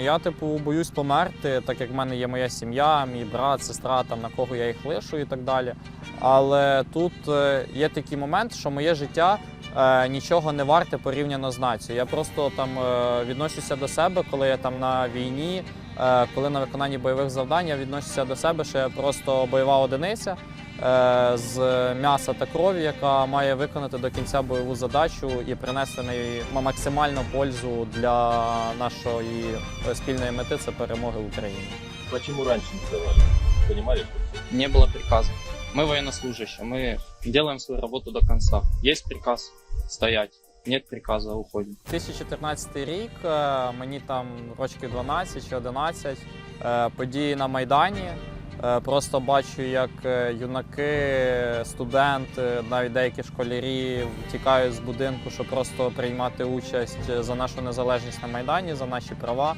Я, типу, боюсь померти, так як в мене є моя сім'я, мій брат, сестра, там на кого я їх лишу і так далі. Але тут е, є такий момент, що моє життя е, нічого не варте порівняно з нацією. Я просто там е, відношуся до себе, коли я там на війні, коли на виконанні бойових завдань, я відношуся до себе, що я просто бойова одиниця е, з м'яса та крові, яка має виконати до кінця бойову задачу і принести неї максимальну пользу для нашої е, спільної мети це перемоги в Україні. Почему раньше не сдавали? Понимали, что Не было приказа. Мы военнослужащие, мы делаем свою работу до конца. Есть приказ стоять, нет приказа уходим. 2014 рік е, мені там років 12 чи 11, е, події на Майдані. Е, Просто бачу, як юнаки, студенти, навіть деякі школярі втікають з будинку, щоб просто приймати участь за нашу незалежність на Майдані, за наші права.